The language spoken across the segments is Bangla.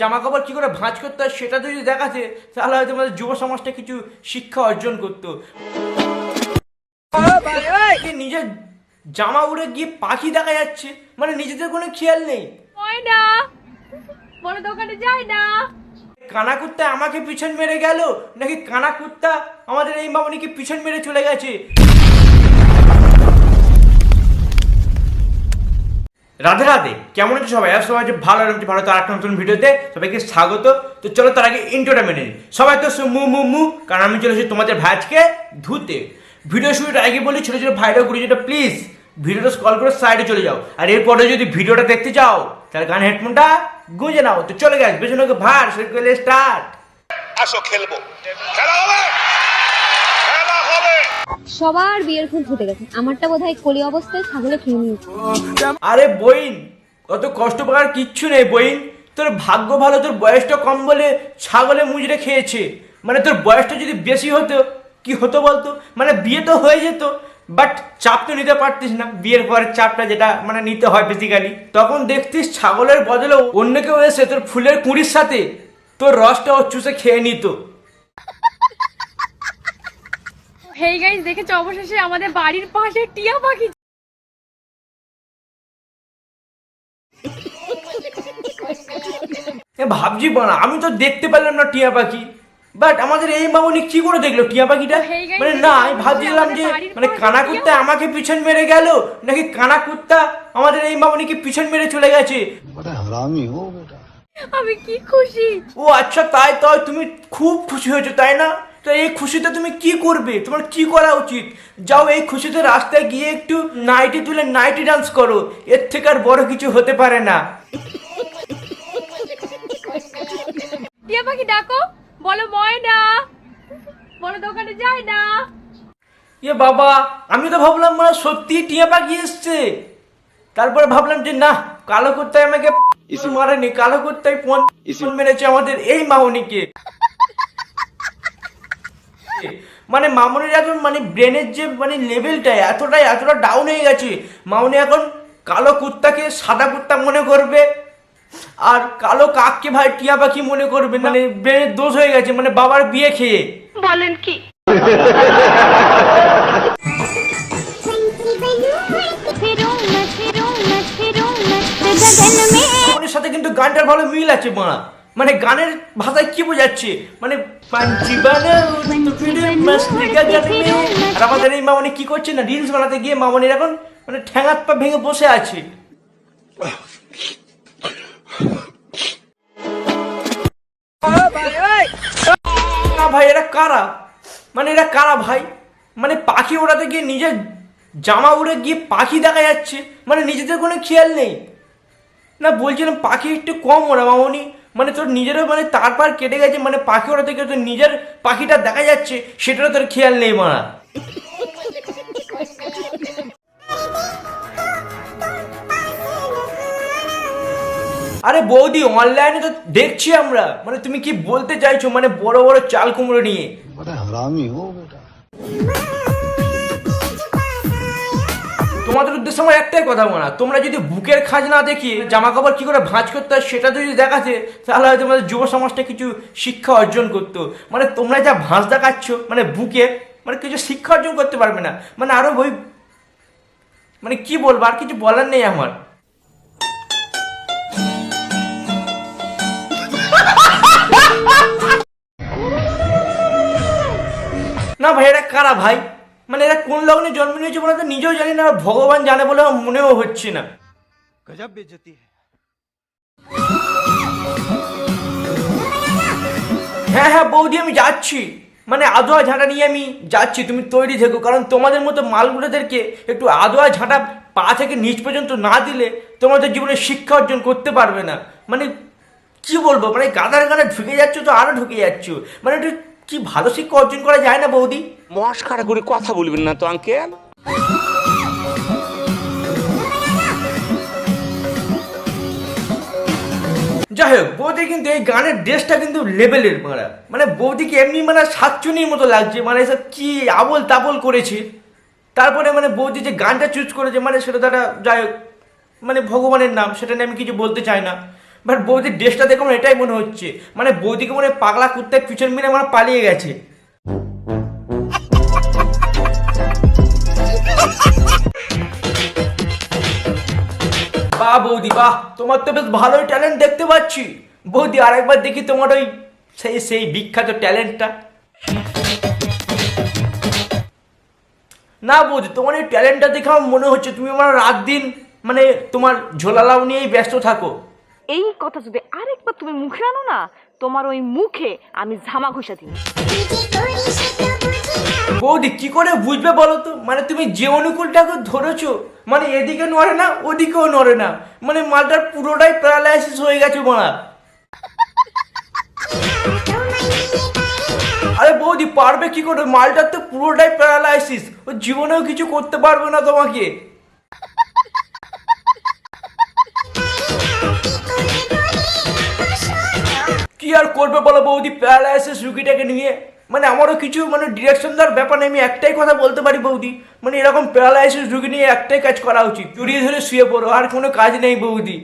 জামা কাপড় কী করে ভাঁজ করতে হয় সেটা যদি দেখাতে তাহলে হয়তো আমাদের যুব সমাজটা কিছু শিক্ষা অর্জন করতো। নিজের জামা উড়ে গিয়ে পাখি দেখা যাচ্ছে মানে নিজেদের কোনো খেয়াল নেই। হয় না বড় দোকানে যাই না। কানা কুত্তা আমাকে পিছন মেরে গেল নাকি কানা কুত্তা আমাদের এই মামনিকে পিছন মেরে চলে গেছে? রাধে রাধে। কেমন আছো সবাই? আর সবাই ভালো রয়েছে ভালো তো আরেকটা নতুন ভিডিওতে সবাইকে স্বাগত। তো চলো তার আগে ইন্টোটা মেনে নিই। সবাই তো মু মু মু, কারণ আমি চলে এসেছি তোমাদের ভাজকে ধুতে। ভিডিও শুরুর আগে বলি, ছোটো ছোটো ভাইরা গুলি যেটা প্লিজ ভিডিওটা স্কল করে সাইডে চলে যাও। আর এরপরে যদি ভিডিওটা দেখতে চাও, তাহলে গান হেডফোনটা গুঁজে নাও। তো চলে গেছে পেছনে ভার সেগুলো স্টার্ট আসো, খেলব। খেলা হবে? সবার বিয়ের ফুল ফুটে গেছে। আমারটা বোধহয় কলি অবস্থায় ছাগলে খেয়ে নিয়েছে। আরে বইন, অত কষ্ট পাওয়ার কিচ্ছু নেই বইন। তোর ভাগ্য ভালো, তোর বয়সটা কম বলে ছাগলে মুজরে খেয়েছে। মানে তোর বয়সটা যদি বেশি হতো, কি হতো বলতো? মানে বিয়ে তো হয়ে যেত বাট চাপ তো নিতে পারতিস না। বিয়ের পরের চাপটা যেটা মানে নিতে হয় বেসিক্যালি তখন দেখতিস ছাগলের বদলে অন্য কেউ এসে তোর ফুলের কুঁড়ির সাথে তোর রসটা ও চুষে খেয়ে নিত। হেই গাইজ দেখেছ? অবশেষে আমাদের বাড়ির পাশে টিয়া পাখি ভাবছি বানা আমি তো দেখতে পেলাম না টিয়া পাখি। বাট আমাদের এই মামনি কি করে দেখল টিয়া পাখিটা? মানে না আমি ভাবছিলাম যে মানে কানা কুত্তা আমাকে পিছন মেরে গেল? নাকি কানা কুত্তা আমাদের এই মামনিকে পিছন মেরে চলে গেছে? আমি কি খুশি? ও আচ্ছা তাই তো তুমি খুব খুশি হয়েছো তাই না? তো এই খুশিতে তুমি কি করবে? তোমার কি করা উচিত? যাও এই খুশিতে রাস্তায় গিয়ে একটু নাইটি তুলে নাইটি ডান্স করো। এর থেকে আর বড় কিছু হতে পারে না। টিয়া পাখি ডাকো। বলো ময়না। বড় দোকানে যাই না। এ বাবা আমি তো ভাবলাম মানে সত্যি টিয়া পাখি এসছে। তারপরে ভাবলাম যে না কালো কুত্তায় আমাকে মারেনি। কালো ফোন মেরেছে আমাদের এই মামনিকে। মানে মামনির এখন মানে ব্রেনের যে মানে লেভেলটা এতটাই এতটা ডাউন হয়ে গেছে। মামনি এখন কালো কুত্তাকে সাদা কুত্তা মনে করবে। আর কালো কাককে ভাই টিয়া পাখি মনে করবে। মানে ব্রেনের দোষ হয়ে গেছে মানে বাবার বিয়ে খেয়ে। মামনির সাথে কিন্তু গানটার ভালো মিল আছে মারা মানে গানের ভাষায় কি বোঝাচ্ছে? মানে আমাদের এই মামনি কি করছে না? রিলস বানাতে গিয়ে মামনির এখন মানে ঠ্যাঙাত পা ভেঙে বসে আছে। ভাই? এরা কারা? মানে এরা কারা ভাই? মানে পাখি ওড়াতে গিয়ে নিজের জামা উড়ে গিয়ে পাখি দেখা যাচ্ছে। মানে নিজেদের কোনো খেয়াল নেই। না, বলছিলাম পাখি একটু কম ওরা মামনি। মানে তোর নিজেরও মানে তার পার কেটে গেছে মানে পাখি ওরা থেকে তোর নিজের পাখিটা দেখা যাচ্ছে, সেটারও তোর খেয়াল নেই মারা। আরে বৌদি অনলাইনে তো দেখছি আমরা। মানে তুমি কি বলতে চাইছো মানে বড় বড় চাল কুমড়ো নিয়ে? বেটা। তোমাদের উদ্দেশ্য আমার একটাই কথা বলা। তোমরা যদি বুকের খাজ না দেখিয়ে জামা কাপড় কি করে ভাঁজ করতে হয় সেটা যদি দেখাতে, তাহলে হয়তো আমাদের যুব সমাজটা কিছু শিক্ষা অর্জন করতো। মানে তোমরা যা ভাঁজ দেখাচ্ছ মানে বুকে মানে কিছু শিক্ষা অর্জন করতে পারবে না। মানে আরও বই মানে কি বলব, আর কিছু বলার নেই আমার। না ভাই, এটা কারা ভাই? মানে এরা কোন লগ্নে জন্ম নিয়েছে বলে তো নিজেও জানি না আর ভগবান জানে বলে আমার মনেও হচ্ছে না। হ্যাঁ হ্যাঁ বৌদি আমি যাচ্ছি। মানে আদোয়া ঝাঁটা নিয়ে আমি যাচ্ছি তুমি তৈরি থেকো কারণ তোমাদের মতো মালগুলোদেরকে একটু আদোয়া ঝাঁটা পা থেকে নিচ পর্যন্ত না দিলে তোমাদের জীবনে শিক্ষা অর্জন করতে পারবে না। মানে কি বলব মানে গাদার গানে ঢুকে যাচ্ছ তো আরও ঢুকে যাচ্ছ। মানে একটু কি ভালো শিক্ষা অর্জন করা যায় না বৌদি? মস্কারা করে কথা বলবেন না তো আঙ্কেল। যাই হোক বৌদি কিন্তু এই গানের ড্রেসটা কিন্তু লেভেলের মারা। মানে বৌদিকে এমনি মানে সাতচুনির মতো লাগছে মানে এসব কি আবল তাবল করেছে। তারপরে মানে বৌদি যে গানটা চুজ করেছে মানে সেটা তারা যাই হোক মানে ভগবানের নাম সেটা নিয়ে আমি কিছু বলতে চাই না। বাট বৌদির ড্রেসটা দেখে আমার এটাই মনে হচ্ছে। মানে বৌদিকে মনে পাগলা কুত্তায় পিছন মেরে মানে পালিয়ে গেছে। বাহ বৌদি, বাহ। তোমার তো বেশ ভালোই ট্যালেন্ট দেখতে পাচ্ছি। বৌদি, আরেকবার দেখি তোমার ওই সেই সেই বিখ্যাত ট্যালেন্টটা না বৌদি, তোমার এই ট্যালেন্টটা দেখে আমার মনে হচ্ছে তুমি আমার রাত দিন মানে তোমার ঝোলালাও নিয়েই ব্যস্ত থাকো। এই কথা যদি আরেকবার তুমি মুখে আনো না, তোমার ওই মুখে আমি ঝামা ঘষা দিই বৌদি, কি করে বুঝবে বলো তো? মানে তুমি যে অনুকূলটাকে ধরেছো মানে এদিকে নড়ে না, ওদিকেও নড়ে না। মানে মালটার পুরোটাই প্যারালাইসিস হয়ে গেছে মারা। আরে বৌদি, পারবে কি করে? মালটার তো পুরোটাই প্যারালাইসিস ও জীবনেও কিছু করতে পারবে না তোমাকে। কি আর করবে বলো বৌদি? প্যারালাইসিস রুগীটাকে নিয়ে। মানে আমারও কিছু মানে ডিরেকশন দেওয়ার ব্যাপার নেই, আমি একটাই কথা বলতে পারি বৌদি। মানে এরকম প্যারালাইসিস রুগী নিয়ে একটাই কাজ করা উচিত। জড়িয়ে ধরে শুয়ে পড়ো, আর কোনো কাজ নেই বৌদি।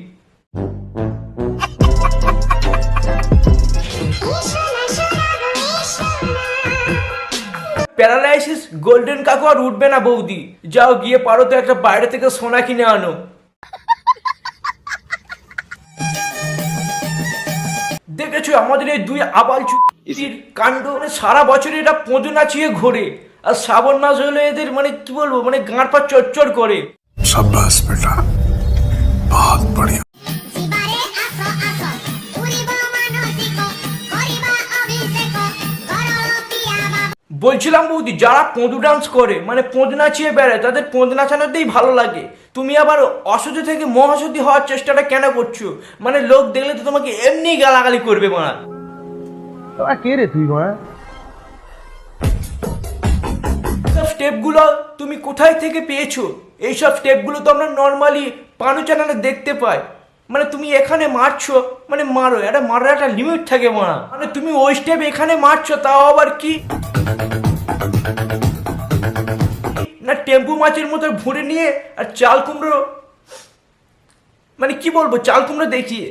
প্যারালাইসিস গোল্ডেন কাকু আর উঠবে না বৌদি। যাও গিয়ে পারো তো একটা বাইরে থেকে সোনা কিনে আনো। দেখেছ আমাদের এই দুই আবাল চুক্তির কাণ্ড মানে সারা বছর এটা পোঁদ নাচিয়ে ঘোরে। আর শ্রাবণ মাস হলে এদের মানে কি বলব মানে গাঁড় পা চড়চড় করে। সাব্বাস বেটা। বহুত বড়িয়া। বলছিলাম বৌদি যারা পোঁদু ডান্স করে মানে পোঁদ নাচিয়ে বেড়ায় তাদের পোঁদ নাচানোতেই ভালো লাগে। তুমি আবার অসুধি থেকে মহাসুধি হওয়ার চেষ্টাটা কেন করছ? মানে লোক দেখলে তো তোমাকে এমনি গালাগালি করবে তোরা কে রে তুই মা স্টেপগুলো তুমি কোথায় থেকে পেয়েছ? এইসব স্টেপগুলো তো আমরা নর্মালি পানু চ্যানেলে দেখতে পাই। মানে তুমি এখানে মারছো মানে মারো এটা মারার একটা লিমিট থাকে মারা মানে তুমি ওই স্টেপ এখানে মারছো তাও আবার কি? টেম্পু মাছের মতো ভরে নিয়ে আর চাল কুমড়ো। মানে কি বলব, চাল কুমড়ো দেখিয়ে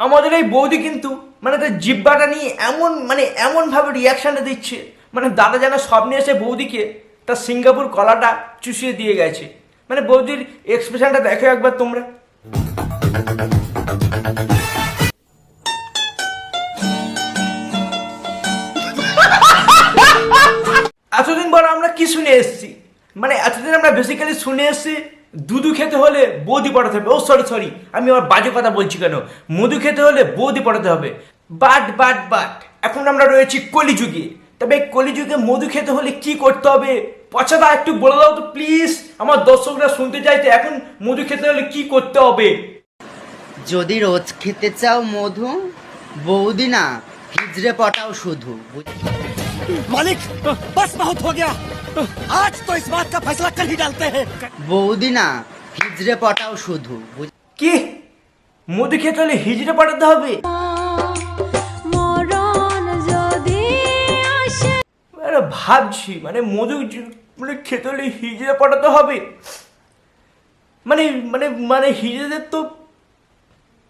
আমাদের এই বৌদি কিন্তু মানে তার জিব্বাটা নিয়ে এমন মানে এমন ভাবে রিয়াকশনটা দিচ্ছে মানে দাদা যেন স্বপ্নে এসে বৌদিকে তার সিঙ্গাপুর কলাটা চুষিয়ে দিয়ে গেছে। মানে বৌদির এক্সপ্রেশনটা দেখো একবার তোমরা। এতদিন পর আমরা কি শুনে এসেছি? মানে এতদিন আমরা বেসিক্যালি শুনে এসেছি, দুধু খেতে হলে বৌদি পড়াতে হবে। ও সরি সরি আমি আমার বাজে কথা বলছি কেন? মধু খেতে হলে বৌদি পড়াতে হবে। বাট বাট বাট এখন আমরা রয়েছি কলিযুগে। তবে কলিযুগে মধু খেতে হলে কি করতে হবে? পছাদা একটু বলে দাও তো প্লিজ আমার দর্শকরা শুনতে চাইতে এখন মধু খেতে হলে কি করতে হবে? যদি রোজ খেতে চাও মধু, বৌদি না, হিজড়ে পটাও শুধু। বুঝ- मालिक बस बहुत हो गया आज तो इस बात का फैसला कल ही डालते हैं বৌদি না হিজড়ে পটাও শুধু বুঝ- কি মধু খেতে হলে হিজড়ে পাঠাতে হবে মরণ যদি আসে আরে ভাবছি মানে মধু জ- মানে খেতে হলে হিজড়ে পাঠাতে হবে মানে মানে মানে হিজড়েদের তো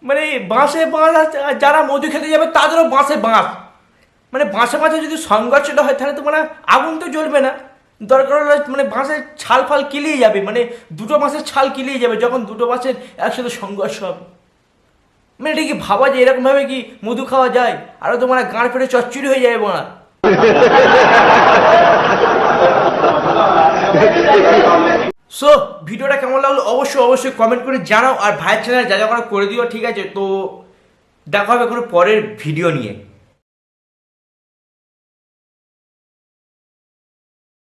মানে বাঁশে বাঁশ আছে, আর যারা মধু খেতে যাবে তাদেরও বাঁশে বাঁশ মানে বাঁশে বাঁশে যদি সংঘর্ষটা হয়, তাহলে তো মানে আগুন তো জ্বলবে না। দরকার হলে মানে বাঁশের ছাল ফাল কিলিয়ে যাবে মানে দুটো বাঁশের ছাল কিলিয়ে যাবে, যখন দুটো বাঁশের একসাথে সংঘর্ষ হবে। মানে এটা কি ভাবা যায়? এরকমভাবে কি মধু খাওয়া যায়? আরও তো মানে গাঁড় ফেটে চচ্চড়ি হয়ে যাবে মারা সো ভিডিওটা কেমন লাগল? অবশ্যই অবশ্যই কমেন্ট করে জানাও। আর ভাইয়ের চ্যানেল যা যা করে দিও, ঠিক আছে? তো দেখা হবে কোনো পরের ভিডিও নিয়ে।